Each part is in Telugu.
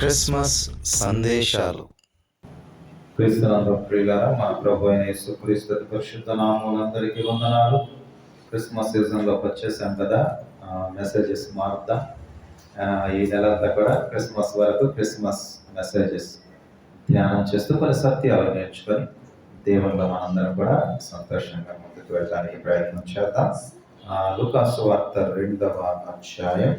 క్రిస్మస్ సందేశాలు. క్రీస్తునందు ప్రియులారా మన ప్రభు అయిన యేసు క్రీస్తు పరిశుద్ధ నామములందరికీ వందనాలు. క్రిస్మస్ సీజన్లోకి వచ్చేసాం కదా మెసేజెస్ మారుద్దాం ఈ నెల అంతా కూడా క్రిస్మస్ వరకు క్రిస్మస్ మెసేజెస్ ధ్యానం చేస్తూ కొన్ని సత్యాలు నేర్చుకొని దేవుళ్ళ మనందరం కూడా సంతోషంగా ముందుకు వెళ్ళడానికి ప్రయత్నం చేద్దాం. లుకాసు వార్త రెండవ అధ్యాయం.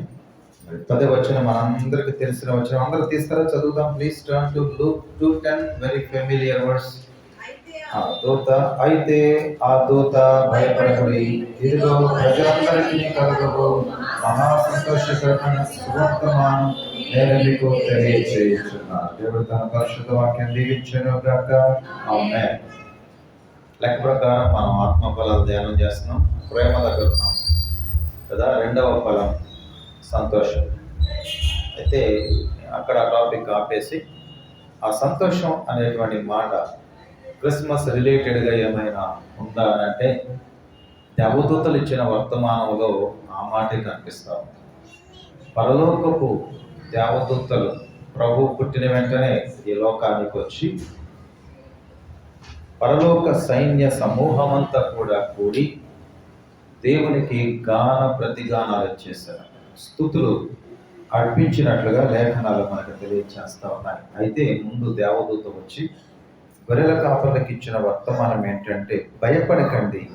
పదే వచ్చిన మనందరికి తెలిసిన వచ్చిన అందరూ తీసుకురా చదువుదాం please turn to Luke two ten very familiar words ఆ దూత అయితే ఆ దూత భయపడకుడి. ఇదిగో ప్రజలందరికీ కలుగబో మహా సంతోషకరమైన సువర్తమానం నేను మీకు తెలియజేయుచున్నాను దేవుడు తన పరిశుద్ధ వాక్యం దీవించను గాక ఆమె లెక్క ప్రకారం మనం ఆత్మ ఫలాలు ధ్యానం చేస్తున్నాం ప్రేమ దగ్గర ఉన్నాం కదా? రెండవ ఫలం. సంతోషం. అయితే అక్కడ టాపిక్ ఆపేసి ఆ సంతోషం అనేటువంటి మాట క్రిస్మస్ రిలేటెడ్గా ఏమైనా ఉందా అని అంటే దేవదూతలు ఇచ్చిన వర్తమానంలో ఆ మాటే కనిపిస్తా ఉంది. పరలోకపు దేవదూతలు ప్రభు పుట్టిన వెంటనే ఈ లోకానికి వచ్చి పరలోక సైన్య సమూహమంతా కూడా కూడి దేవునికి గాన ప్రతిగానాలు చేశారు స్థుతులు అర్పించినట్లుగా లేఖనాలు మనకు తెలియజేస్తూ ఉన్నాయి. అయితే ముందు దేవదూత వచ్చి గొర్రెల కాపర్లకు ఇచ్చిన వర్తమానం ఏంటంటే భయపడకండి.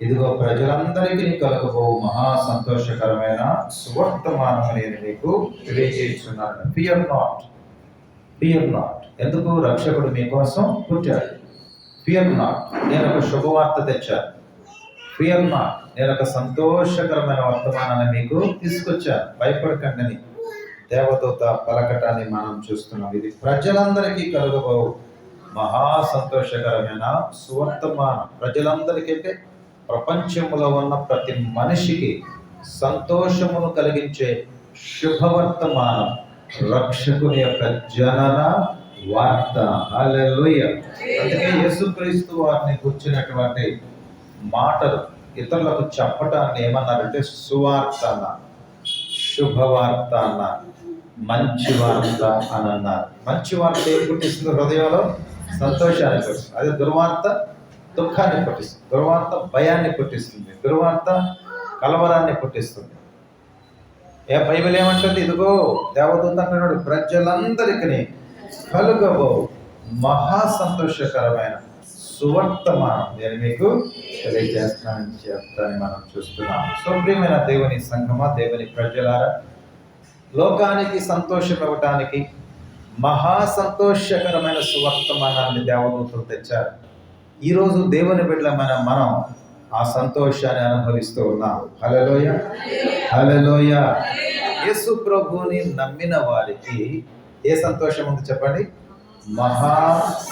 ఇదిగో ప్రజలందరికీ కలగబో మహా సంతోషకరమైన సువర్తమానం నేను మీకు తెలియజేస్తున్నాను ఫియర్ నాట్ ఫియర్ నాట్ ఎందుకు? రక్షకుడు మీకోసం పుట్టాడు. ఫియర్ నాట్ నేను ఒక శుభవార్త తెచ్చాను. ఫియర్ నేను ఒక సంతోషకరమైన వర్తమానాన్ని మీకు తీసుకొచ్చాను. భయపడకండి దేవదూత పలకటాన్ని మనం చూస్తున్నాం. ఇది ప్రజలందరికీ కలుగబో మహా సంతోషకరమైన సువర్తమానం. ప్రజలందరికీ అంటే ప్రపంచంలో ఉన్న ప్రతి మనిషికి సంతోషమును కలిగించే శుభవర్తమానం. రక్షకుని యొక్క జనన వార్త. అందుకే యేసుక్రీస్తు వారిని కూర్చున్నటువంటి మాటలు ఇతరులకు చెప్పటాన్ని ఏమన్నారంటే సువార్త అన్నారు శుభవార్త అన్నారు మంచి వార్త అని అన్నారు. మంచి వార్త ఏం పుట్టిస్తుంది హృదయంలో? సంతోషాన్ని పుట్టిస్తుంది. అదే దుర్వార్త దుఃఖాన్ని పుట్టిస్తుంది. దుర్వార్త భయాన్ని పుట్టిస్తుంది. దుర్వార్త కలవరాన్ని పుట్టిస్తుంది. ఏ బైబిల్ ఏమంటుంది? ఇదిగో దేవదూత అంటున్నాడు ప్రజలందరికీ కలుగబో మహా సంతోషకరమైన సువర్తమానం. నేను మీకు తెలియజేస్తానని చెప్తానని మనం చూస్తున్నాం. సుప్రియమైన దేవుని సంఘమా దేవుని ప్రజలారా లోకానికి సంతోషం ఇవ్వటానికి మహా సంతోషకరమైన సువర్తమానాన్ని దేవదూతలు తెచ్చారు. ఈరోజు దేవుని బిడ్డలమైన మనం ఆ సంతోషాన్ని అనుభవిస్తూ ఉన్నాం. హలలోయ హలలోయ యేసు ప్రభువుని నమ్మిన వారికి ఏ సంతోషం ఉంది చెప్పండి? మహా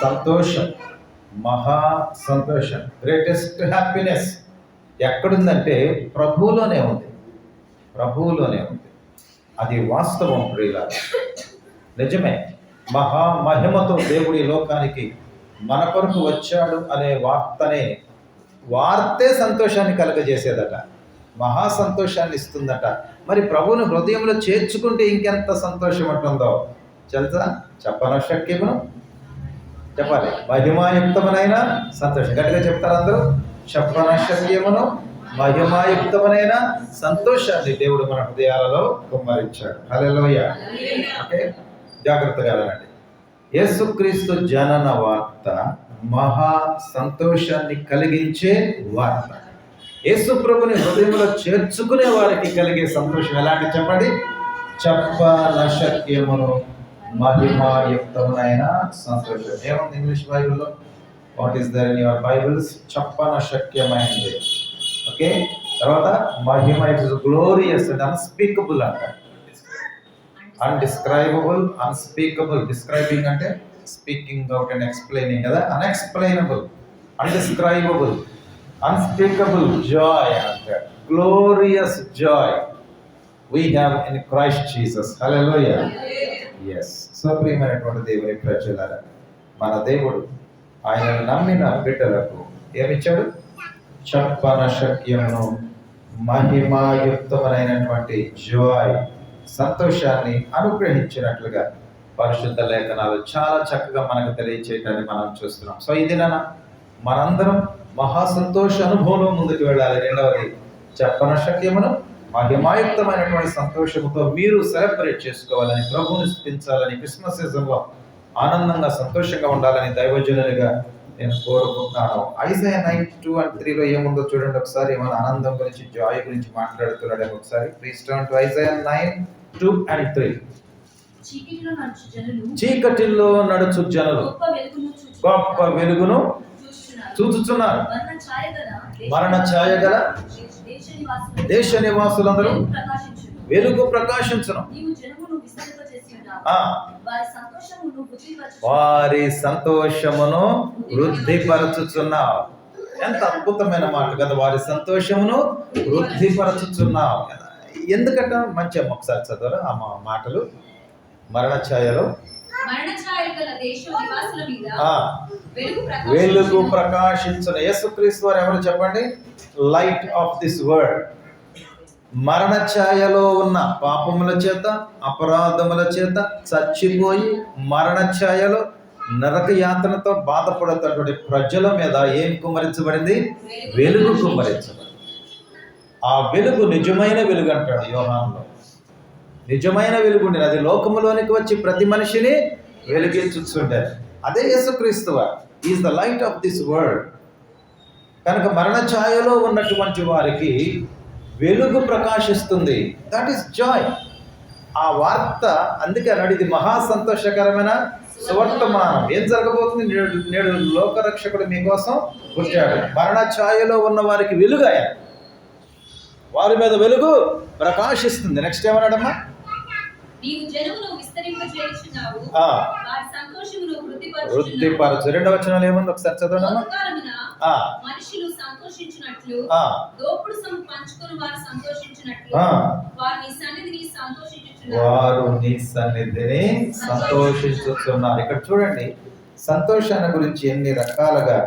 సంతోషం. మహా సంతోషం గ్రేటెస్ట్ హ్యాపీనెస్ ఎక్కడుందంటే ప్రభువులోనే ఉంది. ప్రభువులోనే ఉంది. అది వాస్తవం ప్రియుల నిజమే మహా మహిమతో దేవుడి లోకానికి మన కొరకు వచ్చాడు అనే వార్తనే వార్తే సంతోషాన్ని కలగజేసేదట మహా సంతోషాన్ని ఇస్తుందట. మరి ప్రభువుని హృదయంలో చేర్చుకుంటే ఇంకెంత సంతోషం ఉంటుందో? తెలుసా? చెప్పనశక్యము చెప్పాలి. మహిమాయుక్తమునైన సంతోషం. గట్టిగా చెప్తారు అందరూ. చెప్పనశక్యమును మహిమాయుక్తమునైన సంతోషాన్ని దేవుడు మన హృదయాలలో కుమ్మరించాడు. హలోయ ఓకే? జాగ్రత్తగా వినండి యేసుక్రీస్తు జనన వార్త మహా సంతోషాన్ని కలిగించే వార్త. యేసు ప్రభుని హృదయంలో చేర్చుకునే వారికి కలిగే సంతోషం ఎలాంటి చెప్పండి? చెప్పనశక్యమును మహిమాయుక్తమునైన సంతోషం ఏముంది ఇంగ్లీష్ బైబిల్లో? What is there in your bibles చెప్పనశక్యమైనది. Okay? తర్వాత మహిమ it is glorious and unspeakable అంటారు అన్డిస్క్రైబుల్ అన్స్పీకబుల్ డిస్క్రైబింగ్ అంటే స్పీకింగ్ అవుట్ అండ్ ఎక్స్ప్లెయినింగ్ కదా? అన్ఎక్స్ప్లెయినబుల్ అన్డిస్క్రైబుల్ అన్స్పీకబుల్ జాయ్ అంటారు glorious joy we have in Christ Jesus hello yes సుప్రియమైనటువంటి దేవుని ప్రజలారా మన దేవుడు ఆయనను నమ్మిన బిడ్డలకు ఏమిచ్చాడు? చెప్పన శక్యమును మహిమాయుక్తమైనటువంటి జాయ్ సంతోషాన్ని అనుగ్రహించినట్లుగా పరిశుద్ధ లేఖనాలు చాలా చక్కగా మనకు తెలియచేయటాన్ని మనం చూస్తున్నాం. సో ఇది నాన్న మనందరం మహా సంతోష అనుభవంలో ముందుకు వెళ్ళాలి. రెండవది చెప్పన శక్యమును మహిమాయుక్తమైనటువంటి సంతోషంతో మీరు సెలబ్రేట్ చేసుకోవాలని ప్రభువుని స్థితించాలని క్రిస్మస్ సీజన్లో ఆనందంగా సంతోషంగా ఉండాలని దైవజనులుగా నేను కోరుకుంటున్నాను. ఐజయ నైన్ టూ అండ్ త్రీలో ఏముందో చూడండి ఒకసారి. ఏమైనా ఆనందం గురించి జాయ్ గురించి మాట్లాడుతున్నాడు ఒకసారి? Please turn to Isaiah nine two and three. చీకటిలో నడుచు జనులు గొప్ప వెలుగును. చూచుచున్నారు. మరణ ఛాయ గల దేశ- నివాసులందరూ వెలుగు ప్రకాశించును. వారి సంతోషమును వృద్ధిపరచుచు. వారి సంతోషమును వృద్ధిపరచుచున్నావు. ఎంత అద్భుతమైన మాట కదా వారి సంతోషమును వృద్ధిపరచుచున్నావు. ఎందుకట? మంచి ఒకసారి చదవరా ఆ మాటలు. మరణ ఛాయలో వెలుగు. ప్రకాశించిన యేసుక్రీస్తు వారు ఎవరు చెప్పండి? లైట్ ఆఫ్ దిస్ వరల్డ్ మరణ ఛాయలో ఉన్న పాపముల చేత అపరాధముల చేత చచ్చిపోయి మరణ ఛాయలో నరక యాతనతో బాధపడుతున్నటువంటి ప్రజల మీద ఏం కుమరించబడింది వెలుగు కుమరించబడింది ఆ వెలుగు నిజమైన వెలుగు అంటాడు యోహాన్లో. నిజమైన వెలుగుండేది. అది లోకములోనికి వచ్చి ప్రతి మనిషిని వెలిగించుండేది అదే యేసుక్రీస్తు is the light of this world కనుక మరణ ఛాయలో ఉన్నటువంటి వారికి వెలుగు ప్రకాశిస్తుంది. దట్ ఈస్ జాయ్ ఆ వార్త అందుకే అన్నాడు ఇది మహా సంతోషకరమైన సువర్తమానం. ఏం జరగబోతుంది? నేడు నేడు లోకరక్షకుడు మీకోసం పుట్టాడు మరణ ఛాయలో ఉన్న వారికి వెలుగు ఆయన. వారి మీద వెలుగు ప్రకాశిస్తుంది. నెక్స్ట్ ఏమన్నాడమ్మా? నీవు జనమును విస్తరింపజేయుచున్నావు. ఆ. వారి సంతోషమును వృద్ధిపరచుచున్నావు. వృద్ధిపరచు రెండవ వచనాలు ఏముంది ఒకసారి మనుషులు సంతోషించినట్లు దోపుడు పంచుకొని వారు సంతోషించినట్లు ఆ. వారు నీ సన్నిధిని వారు నీ సన్నిధిని సంతోషించుతున్నారు ఇక్కడ చూడండి సంతోషాన్ని గురించి ఎన్ని రకాలుగా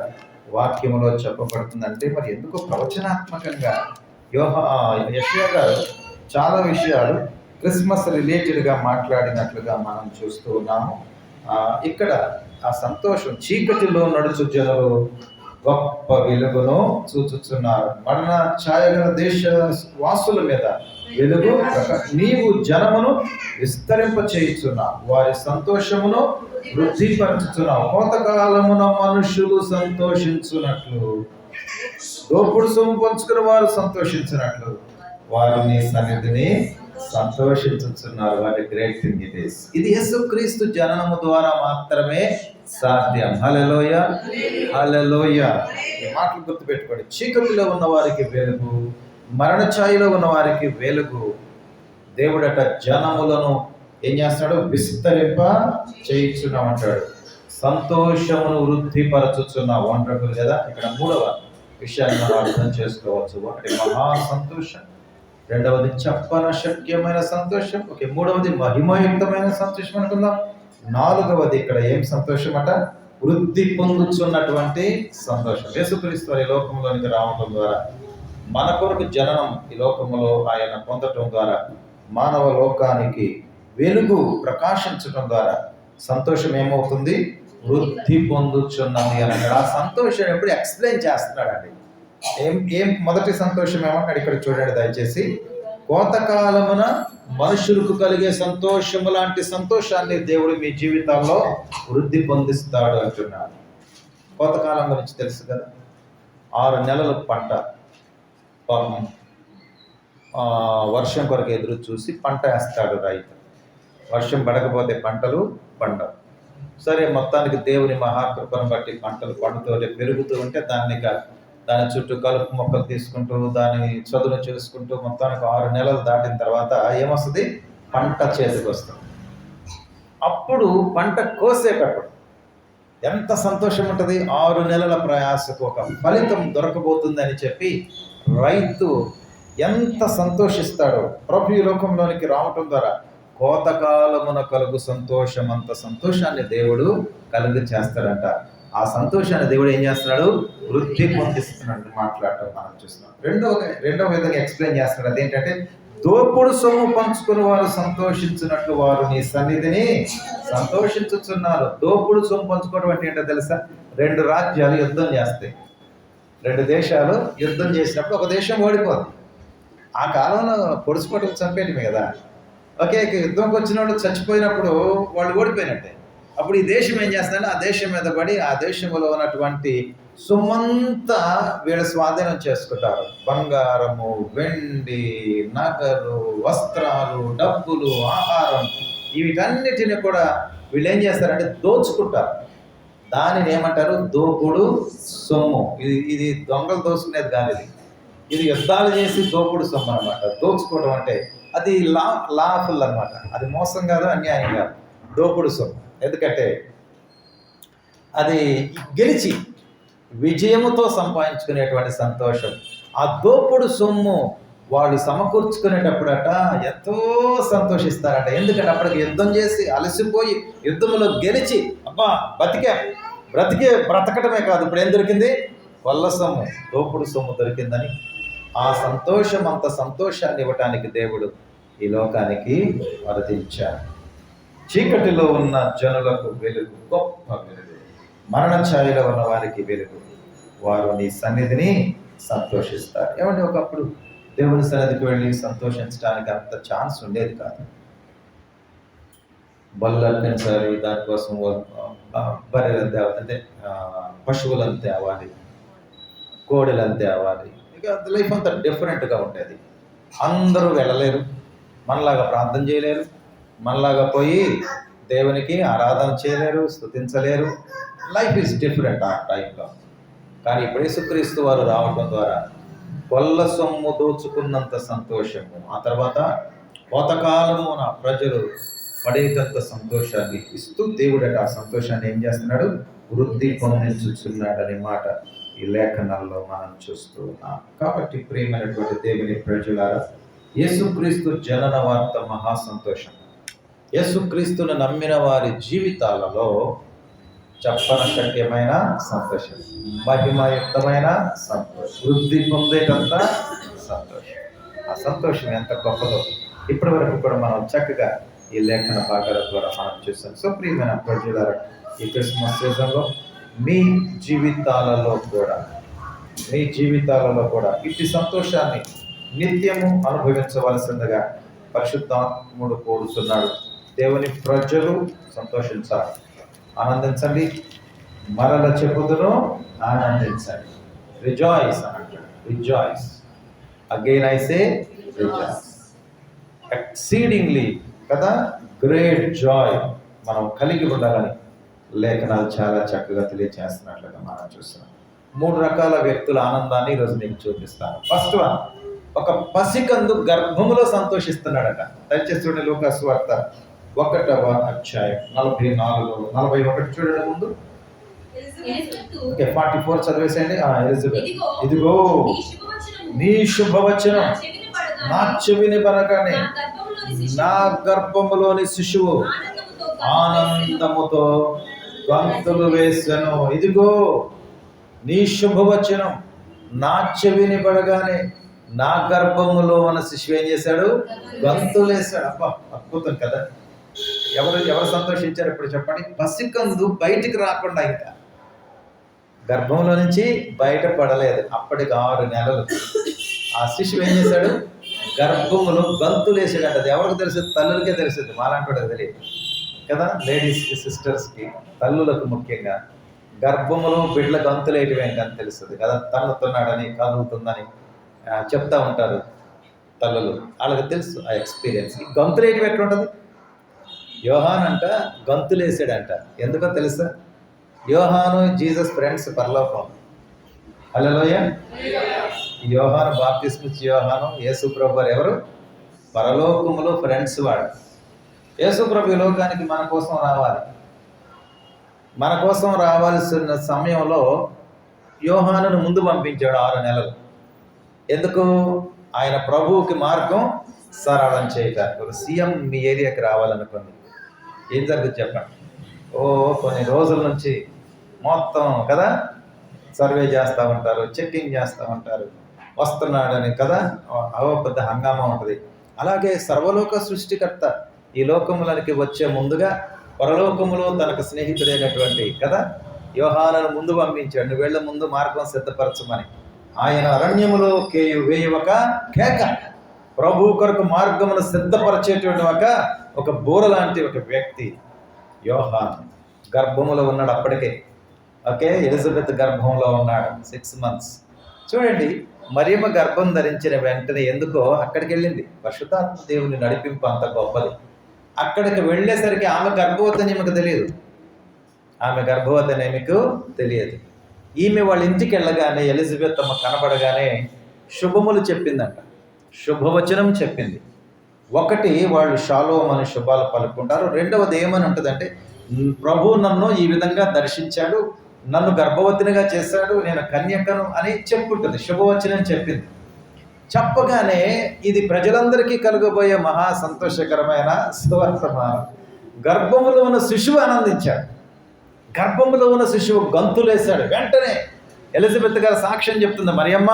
వాక్యములో చెప్పబడుతుందంటే మరి ఎందుకు ప్రవచనాత్మకంగా యోహ యశ్యా గారు చాలా విషయాలు క్రిస్మస్ రిలేటెడ్గా మాట్లాడినట్లుగా మనం చూస్తూ ఉన్నాము. ఇక్కడ ఆ సంతోషం చీకటిలో నడుచు జనులు గొప్ప వెలుగును చూచుచున్నారు. మరణ ఛాయగల దేశ వాసుల మీద వెలుగు నీవు జనమును విస్తరింప చేయుచున్నావు వారి సంతోషమును వృద్ధిపరచుచున్నావు. కోతకాలమున మనుషులు సంతోషించున్నట్లు దోపుడు సొమ్ము పంచుకుని వారు సంతోషించినట్లు. వారు నీ సన్నిధిని సంతోషించుచున్నారు. వాటి గ్రేట్ థింగ్ ఇట్ ఇస్ ఇది యేసుక్రీస్తు జననము ద్వారా మాత్రమే సాధ్యం. హల్లెలూయ హల్లెలూయ ఈ మాటలు గుర్తుపెట్టుకోండి. చీకటిలో ఉన్న వారికి వెలుగు మరణ ఛాయలో ఉన్న వారికి వెలుగు. దేవుడట జనములను ఏం చేస్తాడు విస్తరింప చేయించున్నాం అంటాడు సంతోషమును వృద్ధిపరచుచున్న వంటకులు కదా? ఇక్కడ మూడవ విషయాన్ని మనం అర్థం చేసుకోవచ్చు. ఒకటి మహా సంతోషం. రెండవది చెప్పన శక్యమైన సంతోషం? ఓకే మూడవది మహిమయుక్తమైన సంతోషం అనుకుందాం. నాలుగవది ఇక్కడ ఏం సంతోషం అట వృద్ధి పొందుతున్నటువంటి సంతోషం. యేసుక్రీస్తు వారి లోకంలోనికి రావడం ద్వారా మన కొరకు జననం ఈ లోకంలో ఆయన పొందటం ద్వారా మానవ లోకానికి వెలుగు ప్రకాశించడం ద్వారా సంతోషం ఏమవుతుంది? వృద్ధి పొందుచున్నది అని. అన్నాడు. ఆ సంతోషం ఎప్పుడు ఎక్స్ప్లెయిన్ చేస్తున్నాడండి. ఏం ఏం మొదటి సంతోషం ఏమన్నాడు ఇక్కడ చూడండి దయచేసి. కోతకాలమున మనుషులకు కలిగే సంతోషము లాంటి సంతోషాన్ని దేవుడు మీ జీవితాల్లో వృద్ధి పొందిస్తాడు అంటున్నాడు. కోతకాలం గురించి తెలుసు కదా? ఆరు నెలల పంట పాపం వర్షం కొరకు ఎదురు చూసి పంట వేస్తాడు రైతు. వర్షం పడకపోతే పంటలు పండవు. సరే మొత్తానికి దేవుని మహాకృపను బట్టి పంటలు పండుతూ పెరుగుతూ ఉంటే దాన్ని దాని చుట్టూ కలుపు మొక్కలు తీసుకుంటూ దాని చదును చేసుకుంటూ మొత్తానికి ఆరు నెలలు దాటిన తర్వాత ఏమొస్తుంది? పంట చేతికి వస్తుంది అప్పుడు పంట కోసేటప్పుడు ఎంత సంతోషం ఉంటుంది? ఆరు నెలల ప్రయాసకు ఒక ఫలితం దొరకబోతుందని చెప్పి రైతు ఎంత సంతోషిస్తాడో ప్రభు లోకంలోనికి రావటం ద్వారా కోతకాలమున కలుగు సంతోషం అంత సంతోషాన్ని దేవుడు కలుగు చేస్తాడంట ఆ సంతోషాన్ని దేవుడు ఏం చేస్తున్నాడు? వృద్ధి పొందిస్తున్నాడు మాట్లాడటం మనం చూస్తున్నాం. రెండవ రెండవ విధంగా ఎక్స్ప్లెయిన్ చేస్తున్నాడు. అదేంటంటే దోపుడు సొమ్ము పంచుకుని వారు సంతోషించినట్లు వారు నీ సన్నిధిని సంతోషించుచున్నారు. దోపుడు సొమ్ము పంచుకోవడం అంటే ఏంటో తెలుసా? రెండు రాజ్యాలు యుద్ధం చేస్తాయి. రెండు దేశాలు యుద్ధం చేసినప్పుడు ఒక దేశం ఓడిపోదు. ఆ కాలంలో పొడుచుకోవటం చంపేయటమే కదా. ఒకే యుద్ధంకి వచ్చిన వాళ్ళు చచ్చిపోయినప్పుడు వాళ్ళు ఓడిపోయినట్టే. అప్పుడు ఈ దేశం ఏం చేస్తుందంటే ఆ దేశం మీద పడి ఆ దేశంలో ఉన్నటువంటి సొమ్మంతా వీళ్ళ స్వాధీనం చేసుకుంటారు. బంగారము వెండి నగలు వస్త్రాలు డబ్బులు ఆహారం వీటన్నిటిని కూడా వీళ్ళు ఏం చేస్తారంటే దోచుకుంటారు. దానిని ఏమంటారు? దోపుడు సొమ్ము. ఇది ఇది దొంగలు దోచుకునేది కాదు ఇది. ఇది యుద్ధాలు చేసి దోపుడు సొమ్ము అనమాట దోచుకోవడం అంటే అది లా లాఫుల్ అనమాట అది మోసం కాదు అన్యాయం కాదు. దోపుడు సొమ్ము. ఎందుకంటే అది గెలిచి విజయముతో సంపాదించుకునేటువంటి సంతోషం. ఆ దోపుడు సొమ్ము వాళ్ళు సమకూర్చుకునేటప్పుడట ఎంతో సంతోషిస్తారట. ఎందుకంటే అప్పటికి యుద్ధం చేసి అలసిపోయి యుద్ధంలో గెలిచి అబ్బా బతికే బ్రతికే బ్రతకటమే కాదు. ఇప్పుడు ఏం దొరికింది? వల్ల సొమ్ము దోపుడు సొమ్ము దొరికిందని. ఆ సంతోషం అంత సంతోషాన్ని ఇవ్వటానికి దేవుడు ఈ లోకానికి వరదించాడు. చీకటిలో ఉన్న జనులకు వెలుగు గొప్ప వెలుగు. మరణ ఛాయలో ఉన్న వారికి వెలుగు. వారు నీ సన్నిధిని సంతోషిస్తారు. ఏమంటే ఒకప్పుడు దేవుని సన్నిధికి వెళ్ళి సంతోషించడానికి అంత ఛాన్స్ ఉండేది కాదు. బళ్ళు అర్పించాలి దానికోసం బర్రెలను తేవాలి అంటే పశువులను తేవాలి కోడెలను తేవాలి. ఇక లైఫ్ అంతా డిఫరెంట్గా ఉండేది. అందరూ వెళ్ళలేరు. మనలాగా ప్రార్థన చేయలేరు. మనలాగా పోయి దేవునికి ఆరాధన చేయలేరు స్థుతించలేరు లైఫ్ ఈజ్ డిఫరెంట్ ఆ టైంలో. కానీ ఇప్పుడు యేసుక్రీస్తు వారు రావటం ద్వారా కొల్ల సొమ్ము దోచుకున్నంత సంతోషము ఆ తర్వాత కోతకాలము నా ప్రజలు పడేటంత సంతోషాన్ని ఇస్తూ దేవుడట ఆ సంతోషాన్ని ఏం చేస్తున్నాడు? వృద్ధి పొందించుచున్నాడనే మాట ఈ లేఖనాల్లో మనం చూస్తూ ఉన్నాం. కాబట్టి ప్రేమైనటువంటి దేవుని ప్రజలారా యేసుక్రీస్తు జనన వార్త మహా సంతోషం. యేసుక్రీస్తును నమ్మిన వారి జీవితాలలో చెప్పన శక్యమైన సంతోషం మహిమయుక్తమైన సంతోషం వృద్ధి పొందేటంత సంతోషం. ఆ సంతోషం ఎంత గొప్పదో ఇప్పటి వరకు కూడా మనం చక్కగా ఈ లేఖన భాగాల ద్వారా మనం చూస్తాం సో ప్రియమైన ప్రజలారా ఈ క్రిస్మస్ సీజన్లో మీ జీవితాలలో కూడా మీ జీవితాలలో కూడా ఇట్టి సంతోషాన్ని నిత్యము అనుభవించవలసిందిగా పరిశుద్ధాత్ముడు కోరుతున్నాడు. దేవుని ప్రజలు సంతోషించాలి. ఆనందించండి. మరల చెప్పుదును ఆనందించండి. రిజాయిస్ అన్నట్టు. Rejoice again I say rejoice exceedingly కదా? గ్రేట్ జాయ్ మనం కలిగి ఉండాలని లేఖనాలు చాలా చక్కగా తెలియచేస్తున్నట్లుగా మనం చూస్తున్నాం. మూడు రకాల వ్యక్తుల ఆనందాన్ని ఈరోజు మీకు చూపిస్తాను. ఫస్ట్ వన్ ఒక పసికందు గర్భములో సంతోషిస్తున్నాడట. దయచేసి చూడండి లోకాస్ వార్త. ఒకటవ అధ్యాయం నలభై నాలుగు నలభై ఒకటి చూడండి ముందు. ఓకే ఫార్టీ ఫోర్ చదివేసేయండి. ఇదిగో నీ శుభవచనం. నా చెవిని పడగానే. నా చెవిని పరగానే నా గర్భంలోని శిశువు. నా గర్భములోని శిశువు ఆనందముతో గంతులు వేసెను. ఇదిగో నీ శుభవచనం. నా చెవిని పడగానే నా గర్భములో ఉన్న శిశువు ఏం చేశాడు? గంతులు వేశాడు. అబ్బా అద్భుతం కదా. ఎవరు ఎవరు సంతోషించారు ఇప్పుడు చెప్పండి? పసికందు బయటికి రాకుండా ఇంకా. గర్భంలో నుంచి బయట పడలేదు. అప్పటికి ఆరు నెలలు. ఆ శిశువు ఏం చేశాడు? గర్భములో గంతులు వేసాడంట. అది ఎవరికి తెలుస్తుంది తల్లులకే తెలుస్తుంది మాలాంటి వాడికి తెలియదు. కదా? లేడీస్కి సిస్టర్స్కి తల్లులకు ముఖ్యంగా. గర్భములో బిడ్డల గంతులు వేయటం అని తెలుస్తుంది కదా? తన్నుతున్నాడని కదులుతుందని చెప్తా ఉంటారు తల్లులు. వాళ్ళకి తెలుసు ఆ ఎక్స్పీరియన్స్ గంతులు వేయటం ఎట్లుంటుంది? యోహాన్ అంట గంతులు ఎందుకో తెలుసా? యోహాను జీసస్ ఫ్రెండ్స్ పరలోకం. హలోయ యోహాను బాప్తిస్మిచ్ యోహాను యేసుప్రభు గారు ఎవరు? పరలోకములో ఫ్రెండ్స్ వాడు. యేసుప్రభు లోకానికి మన కోసం రావాలి. మన కోసం రావాల్సిన సమయంలో యోహానును ముందు పంపించాడు ఆరు నెలలు. ఎందుకు? ఆయన ప్రభువుకి మార్గం సరళం చేయటానికి. ఒక సీఎం మీ ఏరియాకి రావాలనుకుంది. ఏం జరుగుతుంది చెప్పండి. ఓ కొన్ని రోజుల నుంచి మొత్తం కదా? సర్వే చేస్తూ ఉంటారు చెక్కింగ్ చేస్తూ ఉంటారు. వస్తున్నాడని కదా? అవో పెద్ద హంగామా ఉంటుంది. అలాగే సర్వలోక సృష్టికర్త ఈ లోకములకి వచ్చే ముందుగా పరలోకములో తనకు స్నేహితుడైనటువంటి కదా? యోహాలను ముందు పంపించాడు నువ్వు ముందు మార్గం సిద్ధపరచమని. ఆయన అరణ్యములో కేయు వేయువక కేక. ప్రభు కొరకు మార్గమును సిద్ధపరిచేటువంటి ఒక ఒక బోర లాంటి ఒక వ్యక్తి యోహాన్ గర్భములో ఉన్నాడు అప్పటికే. ఓకే? ఎలిజబెత్ గర్భంలో ఉన్నాడు. సిక్స్ మంత్స్ చూడండి మరియమ్మ గర్భం ధరించిన వెంటనే ఎందుకో అక్కడికి వెళ్ళింది. పరిశుద్ధాత్మ దేవుని నడిపింపు అంత గొప్పది. అక్కడికి వెళ్ళేసరికి ఆమె గర్భవతి అని తెలియదు? ఆమె గర్భవతి అని మీకు తెలియదు. ఈమె వాళ్ళ ఇంటికి వెళ్ళగానే ఎలిజబెత్ అమ్మ కనపడగానే శుభములు చెప్పిందంట. శుభవచనం చెప్పింది. ఒకటి వాళ్ళు షాలోమ్ అనే శుభాలు పలుకుంటారు. రెండవది ఏమని ఉంటుందంటే ప్రభు నన్ను ఈ విధంగా దర్శించాడు నన్ను గర్భవతినిగా చేశాడు నేను కన్యకను అని చెప్పుంటుంది. శుభవచనం చెప్పింది. చెప్పగానే ఇది ప్రజలందరికీ కలుగబోయే మహా సంతోషకరమైన సువర్తమానం. గర్భములో ఉన్న శిశువు ఆనందించాడు. గర్భములో ఉన్న శిశువు గంతులేశాడు. వెంటనే ఎలిజబెత్ గారు సాక్ష్యం చెప్తుంది మరి అమ్మ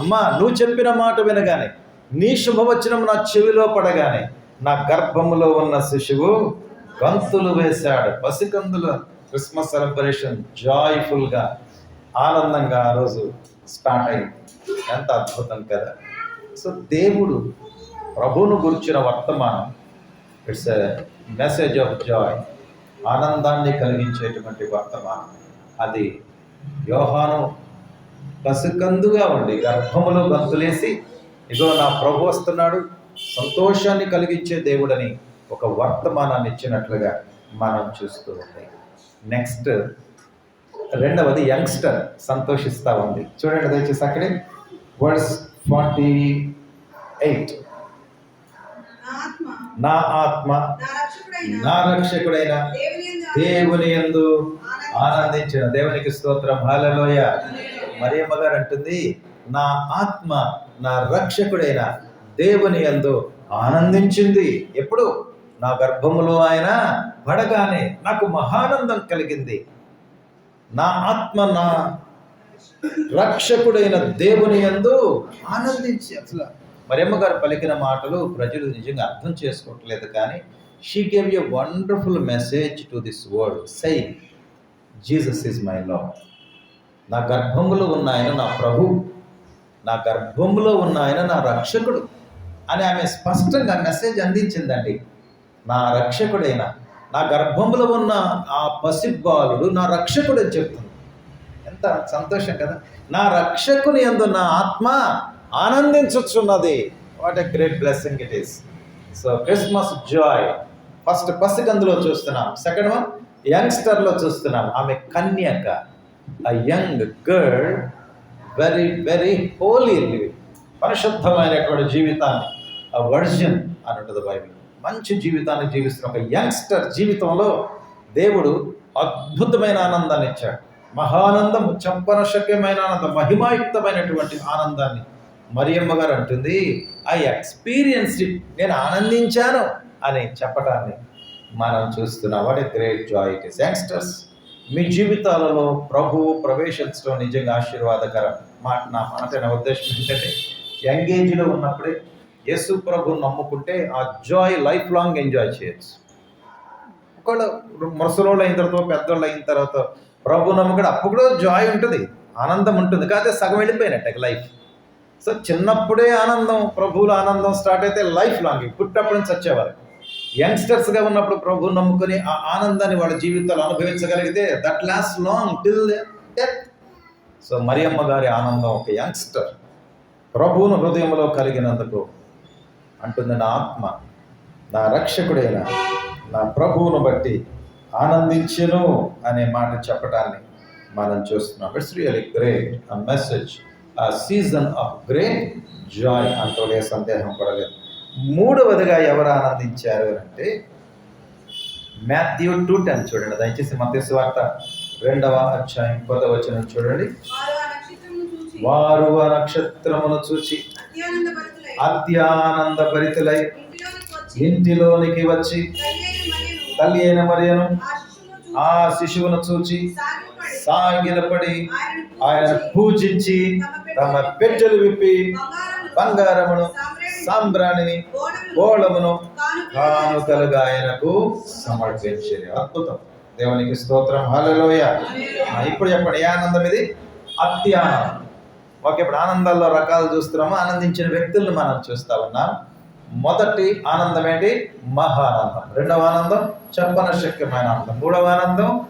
అమ్మ నువ్వు చెప్పిన మాట వినగానే నీ శుభవచనం నా చెవిలో పడగానే నా గర్భములో ఉన్న శిశువు గంతులు వేశాడు. పసికందుల క్రిస్మస్ సెలబ్రేషన్ జాయ్ఫుల్గా ఆనందంగా ఆ రోజు స్టార్ట్ అయింది. ఎంత అద్భుతం కదా. సో దేవుడు ప్రభువును గురించిన వర్తమానం it's a message of joy ఆనందాన్ని కలిగించేటువంటి వర్తమానం. అది యోహాను పసికందుగా ఉండి గర్భములో గంతులేసి ఇగో నా ప్రభు వస్తున్నాడు. సంతోషాన్ని కలిగించే దేవుడని ఒక వర్తమానాన్ని ఇచ్చినట్లుగా మనం చూస్తూ ఉంది. నెక్స్ట్ రెండవది యంగ్స్టర్ సంతోషిస్తూ ఉంది. చూడండి దయచేసి అక్కడే. వర్డ్స్ ఫార్టీ ఎయిట్ నా ఆత్మ నా రక్షకుడైన దేవుని యందు ఆనందించిన. దేవునికి స్తోత్రం. హాలలోయ మరియమ్మ గారు అంటుంది నా ఆత్మ నా రక్షకుడైన దేవుని యందు ఆనందించింది. ఎప్పుడు? నా గర్భములో ఆయన పడగానే నాకు మహానందం కలిగింది. నా ఆత్మ నా రక్షకుడైన దేవుని యందు ఆనందించి అసలు మరియమ్మ గారు పలికిన మాటలు ప్రజలు నిజంగా అర్థం చేసుకోవట్లేదు కానీ she gave a wonderful message to this world Sye Jesus is my lord నా గర్భములో ఉన్న ఆయన నా ప్రభు. నా గర్భంలో ఉన్న ఆయన నా రక్షకుడు అని ఆమె స్పష్టంగా మెసేజ్ అందించిందండి. నా రక్షకుడైన నా గర్భంలో ఉన్న ఆ పసిబాలుడు నా రక్షకుడు అని చెప్తుంది. ఎంత సంతోషం కదా. నా రక్షకుని ఎందు నా ఆత్మ ఆనందించుచున్నది. What a great blessing it is so Christmas joy first పసికందులో చూస్తున్నాం. సెకండ్ వన్ యంగ్స్టర్లో చూస్తున్నాం. ఆమె కన్యక a young girl very very holy living పరిశుద్ధమైనటువంటి జీవితాన్ని ఆ వర్జన్ అని ఉంటుంది బైబిల్. మంచి జీవితాన్ని జీవిస్తున్న ఒక యంగ్స్టర్ జీవితంలో దేవుడు అద్భుతమైన ఆనందాన్ని ఇచ్చాడు. మహానందం చెప్పన ఆనందం మహిమాయుక్తమైనటువంటి ఆనందాన్ని మరియమ్మ గారు అంటుంది ఐ ఎక్స్పీరియన్స్ నేను ఆనందించాను అని చెప్పటాన్ని మనం చూస్తున్నాం. What great joy it is youngsters మీ జీవితాలలో ప్రభువు ప్రవేశించడం నిజంగా ఆశీర్వాదకరం. మాట నా అంటే నా ఉద్దేశం ఏంటంటే యంగ్ ఏజ్లో ఉన్నప్పుడే యేసు ప్రభుని నమ్ముకుంటే ఆ జాయ్ లైఫ్ లాంగ్ ఎంజాయ్ చేయొచ్చు. ఒకవేళ ముసలోళ్ళు అయిన తర్వాత పెద్దోళ్ళు అయిన తర్వాత ప్రభు నమ్ముకుడు అప్పుడు కూడా జాయ్ ఉంటుంది ఆనందం ఉంటుంది కాకపోతే సగం వెళ్ళిపోయినట్టు లైఫ్ సో చిన్నప్పుడే ఆనందం ప్రభువుల ఆనందం స్టార్ట్ అయితే లైఫ్ లాంగ్ పుట్టప్పటి నుంచి వచ్చేవారు. యంగ్స్టర్స్గా ఉన్నప్పుడు ప్రభు నమ్ముకొని ఆ ఆనందాన్ని వాళ్ళ జీవితాలు అనుభవించగలిగితే that last long till death so Mariyamma గారి ఆనందం ఒక యంగ్స్టర్. ప్రభువును హృదయంలో కలిగినందుకు అంటుంది నా ఆత్మ నా రక్షకుడైన నా ప్రభువును బట్టి ఆనందించను అనే మాట చెప్పడాన్ని మనం చూస్తున్నాం. It's really great a message a season of great joy లే సందేహం కూడా లేదు. మూడవదిగా ఎవరు ఆనందించారు అంటే మాథ్యూ టూ టెన్ చూడండి. దయచేసి మత వార్త రెండవ అధ్యాయం పదవచనం చూడండి. వారు ఆ నక్షత్రమును చూచి. అత్యానంద భరితులై. ఇంటిలోనికి వచ్చి. తల్లి అయిన మరియను. ఆ శిశువును చూచి. సాగిలపడి. ఆయన పూజించి. తమ పెట్టెలు విప్పి. బంగారమును. సాంబ్రాణిని బోళమును కానుకలుగా. ఆయనకు సమర్పించేది అద్భుతం. దేవునికి స్తోత్రం. హలోయ ఇప్పుడు చెప్పండి ఏ ఆనందం ఇది? అతి ఆనందం. ఓకే ఇప్పుడు ఆనందాల్లో రకాలు చూస్తున్నాము. ఆనందించిన వ్యక్తులను మనం చూస్తా ఉన్నాం. మొదటి ఆనందం ఏంటి? మహానందం. రెండవ ఆనందం? చెప్పన శక్యమైన ఆనందం. మూడవ ఆనందం?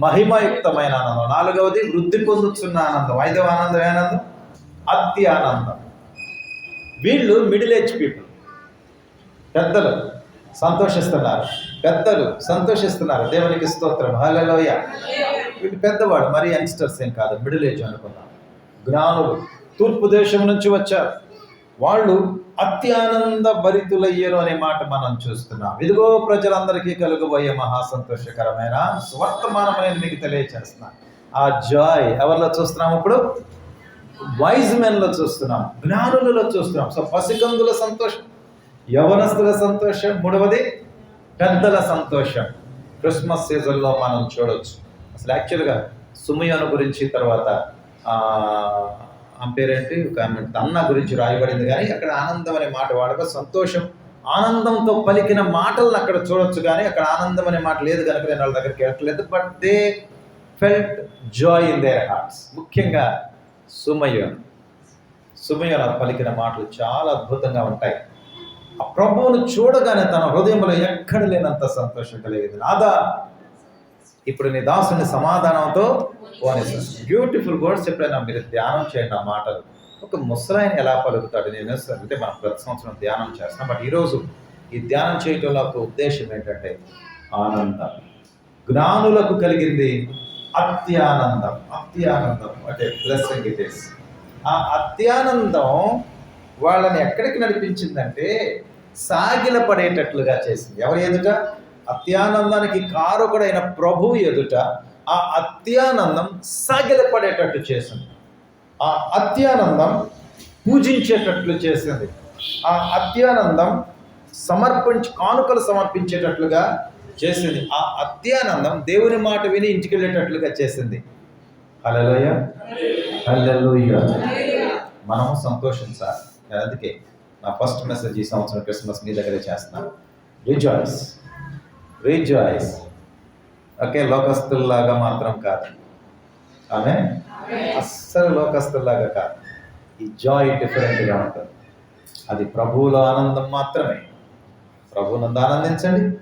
మహిమయుక్తమైన ఆనందం. నాలుగవది వృద్ధి పొందుతున్న ఆనందం. ఐదవ ఆనందం ఆనందం? అతి ఆనందం. వీళ్ళు మిడిల్ ఏజ్ పీపుల్ పెద్దలు. సంతోషిస్తున్నారు. పెద్దలు సంతోషిస్తున్నారు. దేవునికి స్తోత్రం. హలలోయ వీళ్ళు పెద్దవాడు మరి యంగ్స్టర్స్ ఏం కాదు. మిడిల్ ఏజ్ అనుకున్నాం జ్ఞానులు. తూర్పు దేశం నుంచి వచ్చారు. వాళ్ళు అత్యానంద భరితులయ్యారు అనే మాట మనం చూస్తున్నాం. ఇదిగో ప్రజలందరికీ కలుగబోయే మహా సంతోషకరమైన స్వర్తమానమైన మీకు తెలియచేస్తున్నాను ఆ జాయ్ ఎవరిలో చూస్తున్నాం ఇప్పుడు? వైజ్ మెన్లో చూస్తున్నాం. జ్ఞానులలో చూస్తున్నాం. సో పసికందుల సంతోషం. యవనస్తుల సంతోషం మూడవది పెద్దల సంతోషం. క్రిస్మస్ సీజన్లో మనం చూడవచ్చు అసలు యాక్చువల్గా సుమయోను గురించి తర్వాత ఆమె పేరేంటి? ఒక అన్న గురించి రాయబడింది కానీ అక్కడ ఆనందం అనే మాట వాడక సంతోషం. ఆనందంతో పలికిన మాటలను అక్కడ చూడొచ్చు కానీ అక్కడ ఆనందం అనే మాట లేదు కనుక నేను వాళ్ళ దగ్గరికి వెళ్ళట్లేదు. But they felt joy in their hearts ముఖ్యంగా సుమయోన్ సుమయోన పలికిన మాటలు చాలా అద్భుతంగా ఉంటాయి. ఆ ప్రభువును చూడగానే తన హృదయంలో ఎక్కడ లేనంత సంతోషం కలిగింది? నాదా ఇప్పుడు నీ దాసుని సమాధానంతో పోనిస్తాను. బ్యూటిఫుల్ వర్డ్స్ ఎప్పుడైనా మీరు ధ్యానం చేయండి ఆ మాటలు. ఒక ముసలాయన ఎలా పలుకుతాడు? నేను అంటే మనం ప్రతి సంవత్సరం ధ్యానం చేస్తాం. బట్ ఈరోజు ఈ ధ్యానం చేయటంలో ఒక ఉద్దేశం ఏంటంటే ఆనందం. జ్ఞానులకు కలిగింది అత్యానందం. అత్యానందం. అంటే బ్లెస్సింగ్ ఇట్ ఆ అత్యానందం వాళ్ళని ఎక్కడికి నడిపించిందంటే సాగిల పడేటట్లుగా చేసింది. ఎవరి ఎదుట? అత్యానందానికి కారకుడైన ప్రభు ఎదుట ఆ అత్యానందం సాగిల పడేటట్టు చేసింది. ఆ అత్యానందం పూజించేటట్లు చేసింది. ఆ అత్యానందం సమర్పించి కానుకలు సమర్పించేటట్లుగా చేసింది. ఆ అత్యానందం దేవుని మాట విని ఇంటికి వెళ్ళేటట్లుగా చేసింది హల్లెలూయా. హల్లెలూయా. మనము సంతోషించాలి. నేను అందుకే నా ఫస్ట్ మెసేజ్ ఈ సంవత్సరం క్రిస్మస్ మీ దగ్గరే చేస్తున్నాను రిజాయిస్ రిజాయిస్ ఓకే లోకస్తుల్లాగా మాత్రం కాదు. ఆమె? అస్సలు లోకస్తుల్లాగా కాదు. ఈ జాయ్ డిఫరెంట్గా ఉంటుంది. అది ప్రభువులో ఆనందం మాత్రమే. ప్రభువునందు ఆనందించండి.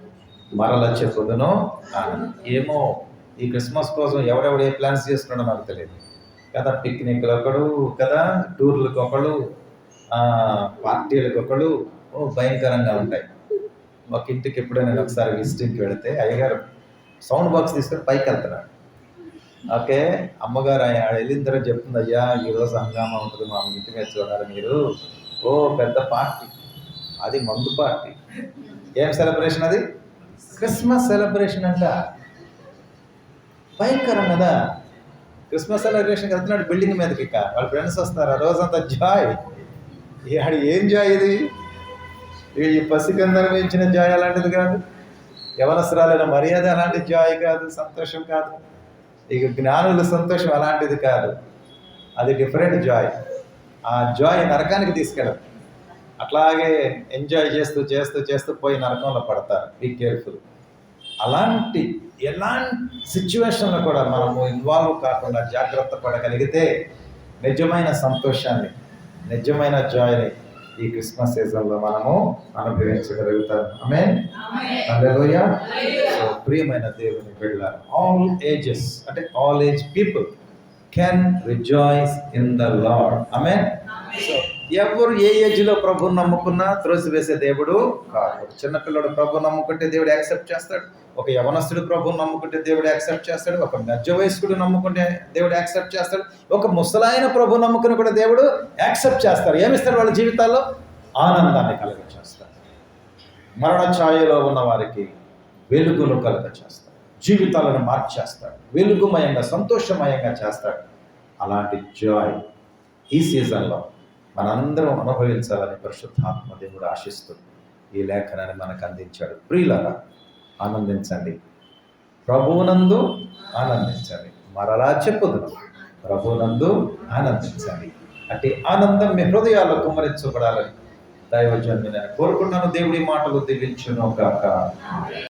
మరల చెప్పుదును ఆనందం. ఏమో ఈ క్రిస్మస్ కోసం ఎవరెవడు ఏ ప్లాన్స్ చేస్తున్నాడో నాకు తెలియదు. కదా పిక్నిక్లు ఒకడు కదా టూర్లకు ఒకడు పార్టీలకు ఒకళ్ళు ఓ భయంకరంగా ఉంటాయి. ఒక ఇంటికి ఎప్పుడైనా నేను ఒకసారి విజిటింగ్కి వెళితే అయ్యగారు సౌండ్ బాక్స్ తీసుకొని పైకి వెళ్తున్నాడు ఓకే అమ్మగారు ఆయన ఆడ వెళ్ళిన తర్వాత చెప్తుంది అయ్యా ఈరోజు హంగామా ఉంటుంది మా ఇంటి మీద చూడాలి మీరు. ఓ పెద్ద పార్టీ. అది మందు పార్టీ. ఏం సెలబ్రేషన్ అది? క్రిస్మస్ సెలబ్రేషన్ అంట. భయంకరం కదా. క్రిస్మస్ సెలబ్రేషన్కి వెళ్తున్నాడు బిల్డింగ్ మీదకి ఇక. వాళ్ళ ఫ్రెండ్స్ వస్తారు ఆ రోజంతా జాయ్ ఆడు ఏం జాయ్ ఇది? ఈ పసికందరం వేయించిన జాయ్ అలాంటిది కాదు. యవనస్త్రాలైన మర్యాద అలాంటి జాయ్ కాదు సంతోషం కాదు. ఇక జ్ఞానుల సంతోషం అలాంటిది కాదు. అది డిఫరెంట్ జాయ్. ఆ జాయ్ నరకానికి తీసుకెళ్ళదు అట్లాగే ఎంజాయ్ చేస్తూ చేస్తూ చేస్తూ పోయి నరకంలో పడతారు. బీ కేర్ఫుల్ అలాంటి ఎలాంటి సిచ్యువేషన్లో కూడా మనము ఇన్వాల్వ్ కాకుండా జాగ్రత్త పడగలిగితే నిజమైన సంతోషాన్ని నిజమైన జాయ్ని ఈ క్రిస్మస్ సీజన్లో మనము అనుభవించగలుగుతాం. ఆమె సో ప్రియమైన దేవుని బిడ్డ ఆల్ ఏజెస్ అంటే all age people can rejoice in the lord ఆమె సో ఎవరు ఏ ఏజ్లో ప్రభుని నమ్ముకున్నా త్రోసివేసే దేవుడు కాదు. చిన్నపిల్లడు ప్రభు నమ్ముకుంటే దేవుడు యాక్సెప్ట్ చేస్తాడు. ఒక యవనస్తుడు ప్రభుని నమ్ముకుంటే దేవుడు యాక్సెప్ట్ చేస్తాడు. ఒక మధ్య వయస్కుడు నమ్ముకుంటే దేవుడు యాక్సెప్ట్ చేస్తాడు. ఒక ముసలాయన ప్రభు నమ్ముకుని కూడా దేవుడు యాక్సెప్ట్ చేస్తాడు. ఏమిస్తాడు వాళ్ళ జీవితాల్లో? ఆనందాన్ని కలుగ చేస్తాడు. మరణ ఛాయలో ఉన్న వారికి వెలుగును కలుగ చేస్తాడు. జీవితాలను మార్చేస్తాడు వెలుగుమయంగా సంతోషమయంగా చేస్తాడు. అలాంటి జాయ్ ఈ సీజన్లో మనందరం అనుభవించాలని పరిశుద్ధాత్మ దేవుడు ఆశిస్తూ ఈ లేఖనాన్ని మనకు అందించాడు. ప్రియులరా ఆనందించండి. ప్రభువునందు ఆనందించండి. మరలా చెప్పుదు ప్రభువునందు ఆనందించండి. అంటే ఆనందం మీ హృదయాల్లో కుమరించబడాలని దైవజన్మి నేను కోరుకుంటాను దేవుడి మాటలు దీవించును కాక